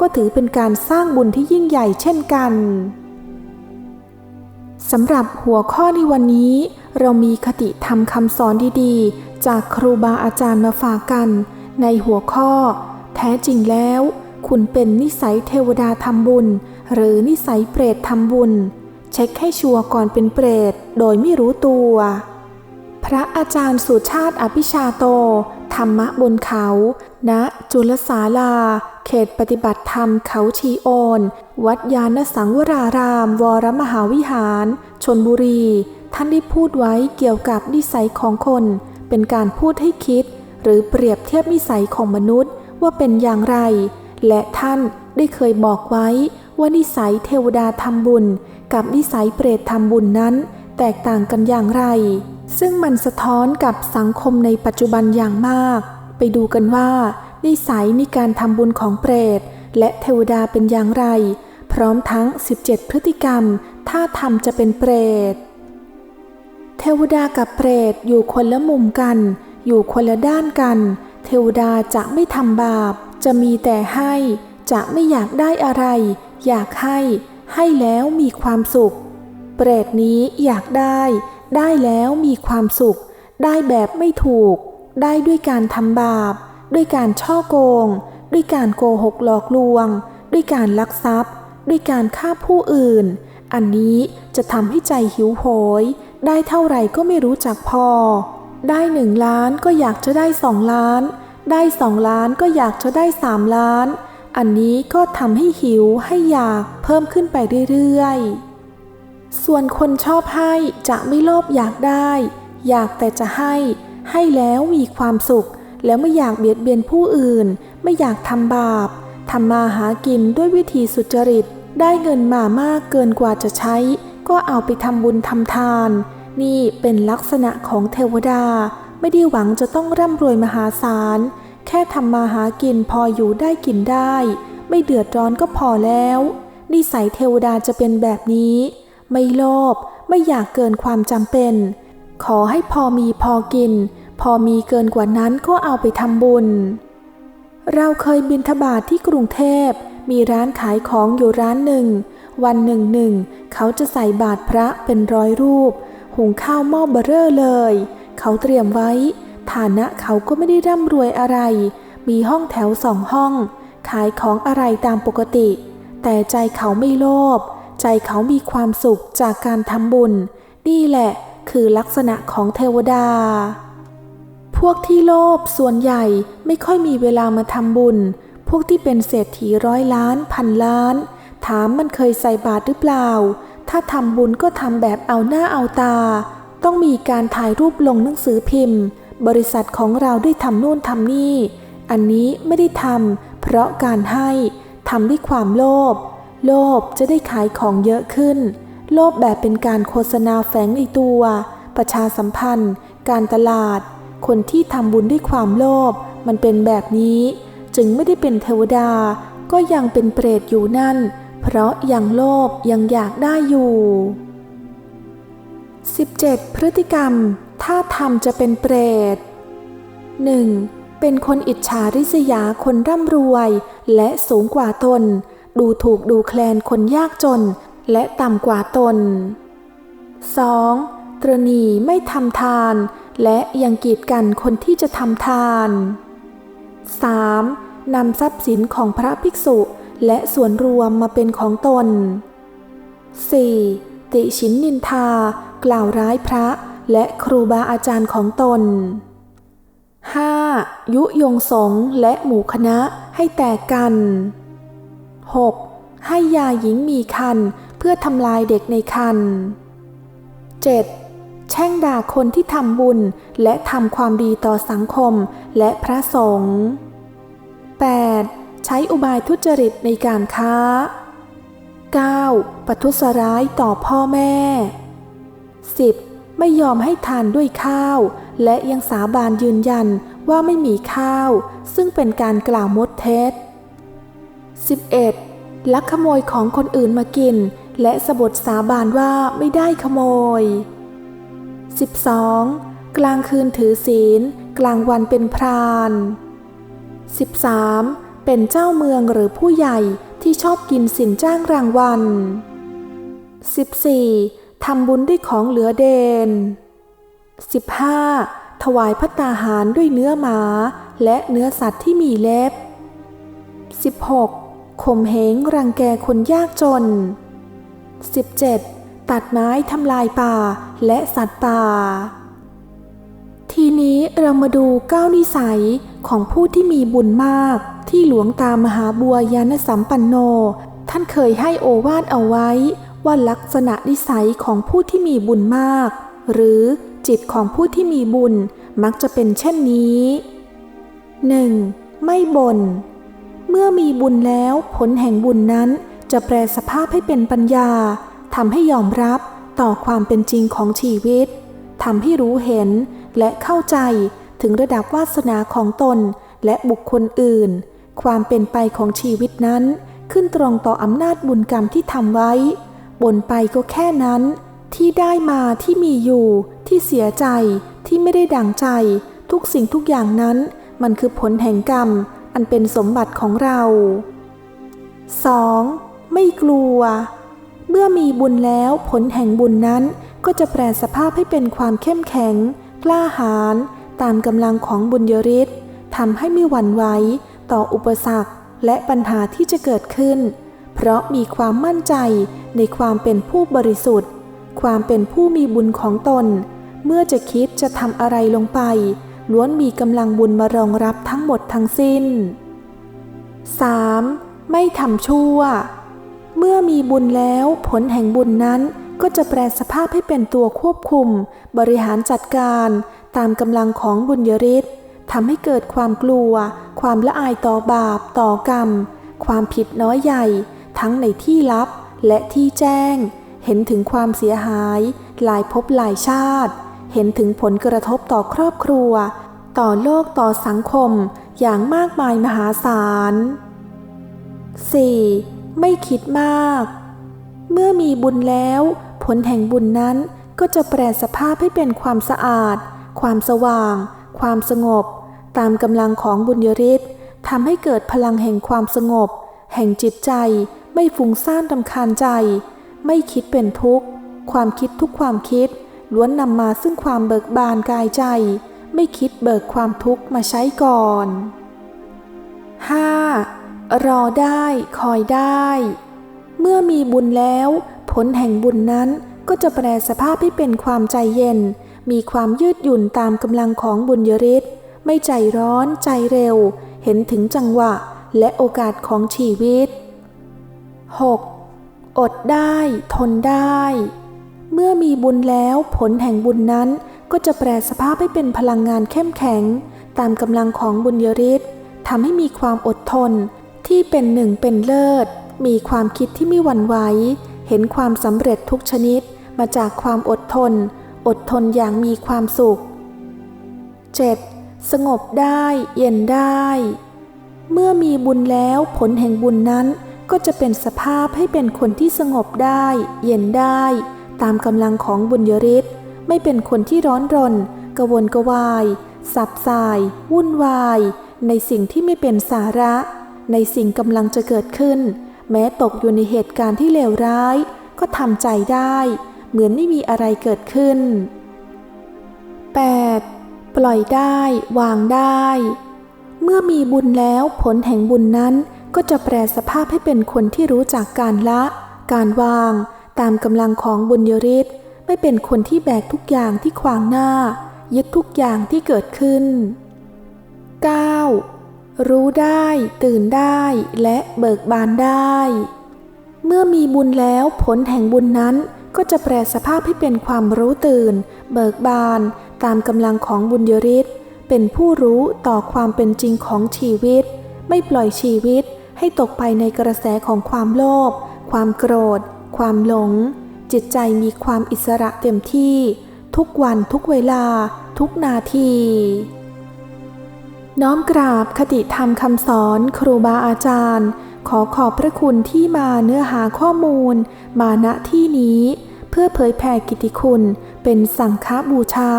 ก็ถือเป็นการสร้างบุญที่ยิ่งใหญ่เช่นกันสำหรับหัวข้อในวันนี้ เรามีคติธรรมคำสอนดีๆ จากครูบาอาจารย์มาฝากกัน ในหัวข้อ แท้จริงแล้ว คุณเป็นนิสัยเทวดาทำบุญ หรือนิสัยเปรตทำบุญ เช็คให้ชัวร์ก่อนเป็นเปรตโดยไม่รู้ตัว พระอาจารย์สุชาติอภิชาโต ธรรมะบนเขาณจุลศาลา เขตปฏิบัติธรรมเขาชีโอน วัดยานสังวราราม วรมหาวิหารชนบุรี ท่านได้พูดไว้เกี่ยวกับนิสัยของคน เป็นการพูดให้คิด หรือเปรียบเทียบนิสัยของมนุษย์ว่าเป็นอย่างไร และท่านได้เคยบอกไว้ว่านิสัยเทวดาทำบุญ กับนิสัยเปรตทำบุญนั้น แตกต่างกันอย่างไร ซึ่งมันสะท้อนกับสังคมในปัจจุบันอย่างมาก ไปดูกันว่านิสัยในการทำบุญของเปรต และเทวดาเป็นอย่างไร พร้อมทั้ง 17 พฤติกรรม ถ้าทำจะเป็นเปรต เทวดากับเปรตอยู่คนละมุมกัน อยู่คนละด้านกัน เทวดาจะไม่ทำบาป จะมีแต่ให้ จะไม่อยากได้อะไร อยากให้ ให้แล้วมีความสุข เปรตนี้อยากได้ ได้แล้วมีความสุข ได้แบบไม่ถูก ได้ด้วยการทำบาป ด้วยการช่อโกง ด้วยการโกหกหลอกลวง ด้วยการลักทรัพย์ ด้วยการฆ่าผู้อื่น อันนี้จะทำให้ใจหิวโหย ได้เท่าไหร่ก็ไม่รู้จักพอ ได้หนึ่งล้านก็อยากจะได้สองล้าน ได้สองล้านก็อยากจะได้สามล้าน อันนี้ก็ทำให้หิวให้อยากเพิ่มขึ้นไปเรื่อยๆ ส่วนคนชอบให้จะไม่โลภอยากได้ อยากแต่จะให้ ให้แล้วมีความสุข แล้วไม่อยากเบียดเบียนผู้อื่น ไม่อยากทำบาปทำมาหากินด้วยวิธีสุจริต ได้เงินมามากเกินกว่าจะใช้ ก็เอาไปทำบุญทำทาน นี่เป็นลักษณะของเทวดา ไม่ได้หวังจะต้องร่ำรวยมหาศาล แค่ทำมาหากินพออยู่ได้กินได้ ไม่เดือดร้อนก็พอแล้ว นิสัยเทวดาจะเป็นแบบนี้ ไม่โลภไม่อยากเกินความจำเป็น ขอให้พอมีพอกิน พอมีเกินกว่านั้นก็เอาไปทำบุญ เราเคยบินทบาทที่กรุงเทพ มีร้านขายของอยู่ร้านหนึ่ง วันหนึ่งหนึ่ง เขาจะใส่บาตรพระเป็นร้อยรูป หุงข้าวหม้อเบอเร่อเลย เขาเตรียมไว้ ฐานะเขาก็ไม่ได้ร่ำรวยอะไร มีห้องแถวสองห้อง ขายของอะไรตามปกติ แต่ใจเขาไม่โลภ ใจเขามีความสุขจากการทำบุญ นี่แหละคือลักษณะของเทวดา พวกที่โลภส่วนใหญ่ไม่ค่อยมีเวลามาทำบุญ พวกที่เป็นเศรษฐีร้อยล้านพันล้าน ถามมันเคยใส่บาตรหรือเปล่า ถ้าทำบุญก็ทำแบบเอาหน้าเอาตา ต้องมีการถ่ายรูปลงหนังสือพิมพ์ บริษัทของเราได้ทำนู่นทำนี่ อันนี้ไม่ได้ทำเพราะการให้ทำด้วยความโลภ โลภจะได้ขายของเยอะขึ้น โลภแบบเป็นการโฆษณาแฝงในตัว ประชาสัมพันธ์ การตลาด คนที่ทำบุญด้วยความโลภมันเป็นแบบนี้ จึงไม่ได้เป็นเทวดา ก็ยังเป็นเปรตอยู่นั่น เพราะยังโลภยังอยากได้อยู่ 17 พฤติกรรม ถ้าทำจะเป็นเปรต 1. เป็นคนอิจฉาริษยาคนร่ำรวย และสูงกว่าตน ดูถูกดูแคลนคนยากจน และต่ำกว่าตน 2. ตรณีไม่ทำทาน และยังกีดกันคนที่จะทำทาน 3. นำทรัพย์สินของพระภิกษุ และส่วนรวมมาเป็นของตน 4. ติชินนินทา กล่าวร้ายพระและครูบาอาจารย์ของตน 5. ยุยงสงและหมู่คณะให้แตกกัน 6. ให้ยาหญิงมีคันเพื่อทำลายเด็กในคัน 7. แช่งด่าคนที่ทำบุญและทำความดีต่อสังคมและพระสงฆ์ 8. ใช้อุบายทุจริตในการค้า 9. ประทุษร้ายต่อพ่อแม่ 10. ไม่ยอมให้ทานด้วยข้าว และยังสาบานยืนยันว่าไม่มีข้าว ซึ่งเป็นการกล่าวมดเท็จ 11. ลักขโมยของคนอื่นมากิน และสบทสาบานว่าไม่ได้ขโมย 12. กลางคืนถือศีล กลางวันเป็นพราน 13. เป็นเจ้าเมืองหรือผู้ใหญ่ที่ชอบกินสินจ้างรางวัล 14. ทำบุญด้วยของเหลือเดน 15. ถวายพัตตาหารด้วยเนื้อหมา และเนื้อสัตว์ที่มีเล็บ 16. ข่มเหงรังแกคนยากจน 17. ตัดไม้ทำลายป่าและสัตว์ป่า ทีนี้เรามาดูก้านิสัยของผู้ที่มีบุญมาก ที่หลวงตามหาบัวยานสัมปันโน ท่านเคยให้โอวาทเอาไว้ ว่าลักษณะนิสัยของผู้ที่มีบุญมาก หรือจิตของผู้ที่มีบุญมักจะเป็นเช่นนี้ 1. ไม่บน่น มื่อมีบุญแล้วผลแห่งบุญนั้นจะแปลสภาพให้เป็นปัญญาทำให้ยอมรับต่อความเป็นจริงของชีวิตทำให้รู้เห็นและเข้าใจถึงระดับวาสนาของตนและบุคคลอื่น ความเป็นไปของชีวิตนั้น ขึ้นตรงต่ออำนาจบุญกรรมที่ทำไว้ บนไปก็แค่นั้น ที่ได้มาที่มีอยู่ ที่เสียใจที่ไม่ได้ดังใจ ทุกสิ่งทุกอย่างนั้น มันคือผลแห่งกรรม อันเป็นสมบัติของเรา 2. ไม่กลัว เมื่อมีบุญแล้วผลแห่งบุญนั้นก็จะแปลสภาพให้เป็นความเข้มแข็ง กล้าหาญตามกำลังของบุญยริศทำให้ไม่หวั่นไหวต่ออุปสรรคและปัญหาที่จะเกิดขึ้น เพราะมีความมั่นใจในความเป็นผู้บริสุทธิ์ ความเป็นผู้มีบุญของตน เมื่อจะคิดจะทำอะไรลงไป ล้วนมีกำลังบุญมารองรับทั้งหมดทั้งสิ้น 3. ไม่ทำชั่ว เมื่อมีบุญแล้วผลแห่งบุญนั้นก็จะแปลสภาพให้เป็นตัวควบคุม บริหารจัดการตามกำลังของบุญยริศทำให้เกิดความกลัว ความละอายต่อบาป ต่อกรรม ความผิดน้อยใหญ่ ทั้งในที่ลับและที่แจ้ง เห็นถึงความเสียหาย หลายภพหลายชาติ เห็นถึงผลกระทบต่อครอบครัว ต่อโลกต่อสังคมอย่างมากมายมหาศาล 4. ไม่คิดมาก เมื่อมีบุญแล้ว ผลแห่งบุญนั้นก็จะแปลสภาพให้เป็นความสะอาด ความสว่าง ความสงบ ตามกำลังของบุญยริศทำให้เกิดพลังแห่งความสงบ แห่งจิตใจ ไม่ฟุ้งซ่านรำคาญใจ ไม่คิดเป็นทุกข์ ความคิดทุกความคิด ล้วนนำมาซึ่งความเบิกบานกายใจ ไม่คิดเบิกความทุกข์มาใช้ก่อน 5. รอได้คอยได้ เมื่อมีบุญแล้ว ผลแห่งบุญนั้นก็จะแปลสภาพให้เป็นความใจเย็น มีความยืดหยุ่นตามกำลังของบุญยริศไม่ใจร้อนใจเร็ว เห็นถึงจังหวะและโอกาสของชีวิต 6. อดได้ ทนได้ เมื่อมีบุญแล้วผลแห่งบุญนั้นก็จะแปลสภาพให้เป็นพลังงานเข้มแข็ง ตามกำลังของบุญยริศทำให้มีความอดทน ที่เป็นหนึ่งเป็นเลิศ มีความคิดที่ไม่หวั่นไหว เห็นความสำเร็จทุกชนิดมาจากความอดทน อดทนอย่างมีความสุข 7. สงบได้เย็นได้ เมื่อมีบุญแล้วผลแห่งบุญนั้นก็จะเป็นสภาพให้เป็นคนที่สงบได้ เย็นได้ ตามกำลังของบุญยริศไม่เป็นคนที่ร้อนรนกระวนกระวาย สับสาย วุ่นวาย ในสิ่งที่ไม่เป็นสาระ ในสิ่งกำลังจะเกิดขึ้น แม้ตกอยู่ในเหตุการณ์ที่เลวร้าย ก็ทำใจได้ เหมือนไม่มีอะไรเกิดขึ้น 8. ปล่อยได้ วางได้ เมื่อมีบุญแล้วผลแห่งบุญนั้นก็จะแปลสภาพให้เป็นคนที่รู้จักการละ การวาง ตามกำลังของบุญยฤทธิ์ไม่เป็นคนที่แบกทุกอย่างที่ขวางหน้า ยึดทุกอย่างที่เกิดขึ้น 9. รู้ได้ ตื่นได้และเบิกบานได้ เมื่อมีบุญแล้วผลแห่งบุญนั้นก็จะแปลสภาพให้เป็นความรู้ตื่น เบิกบาน ตามกำลังของบุญยฤทธิ์เป็นผู้รู้ต่อความเป็นจริงของชีวิต ไม่ปล่อยชีวิตให้ตกไปในกระแสของความโลภความโกรธ ความหลง จิตใจมีความอิสระเต็มที่ ทุกวันทุกเวลา ทุกนาที น้อมกราบคติธรรมคำสอนครูบาอาจารย์ ขอขอบพระคุณที่มาเนื้อหาข้อมูล มาณที่นี้ เพื่อเผยแผ่กิติคุณ เป็นสังฆบูชา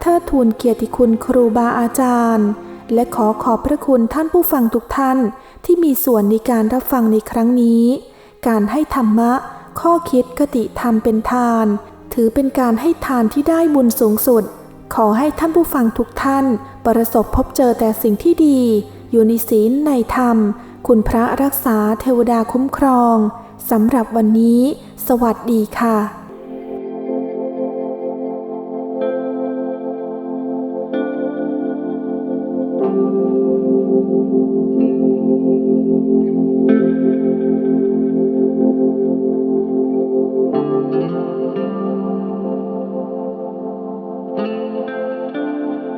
เทิดทูนเกียรติคุณครูบาอาจารย์ และขอขอบพระคุณท่านผู้ฟังทุกท่านที่มีส่วนในการรับฟังในครั้งนี้ การให้ธรรมะ ข้อคิดคติธรรมเป็นทาน ถือเป็นการให้ทานที่ได้บุญสูงสุด ขอให้ท่านผู้ฟังทุกท่าน ประสบพบเจอแต่สิ่งที่ดี อยู่ในศีลในธรรม คุณพระรักษาเทวดาคุ้มครองสำหรับวันนี้ สวัสดีค่ะ